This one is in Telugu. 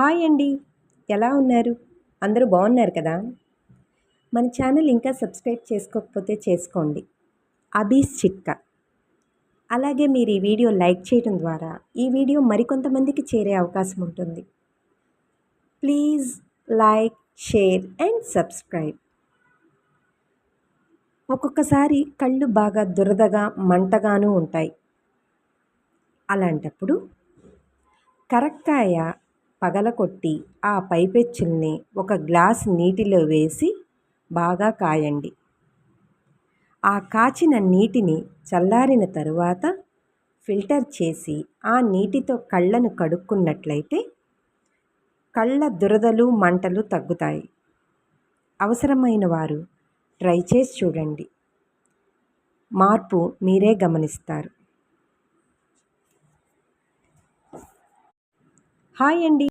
హాయ్ అండి. ఎలా ఉన్నారు? అందరూ బాగున్నారు కదా? మన ఛానల్ ఇంకా సబ్స్క్రైబ్ చేసుకోకపోతే చేసుకోండి. అబీస్ చిట్కా. అలాగే మీరు ఈ వీడియో లైక్ చేయడం ద్వారా ఈ వీడియో మరికొంతమందికి చేరే అవకాశం ఉంటుంది. Please like share and subscribe. ఒక్కొక్కసారి కళ్ళు బాగా దురదగా మంటగాను ఉంటాయి. అలాంటప్పుడు కరక్కాయ పగలకొట్టి ఆ పైపెచ్చుల్ని ఒక గ్లాస్ నీటిలో వేసి బాగా కాయండి. ఆ కాచిన నీటిని చల్లారిన తరువాత ఫిల్టర్ చేసి ఆ నీటితో కళ్ళను కడుక్కున్నట్లయితే కళ్ళ దురదలు మంటలు తగ్గుతాయి. అవసరమైన వారు ట్రై చేసి చూడండి. మార్పు మీరే గమనిస్తారు. హాయ్ అండి.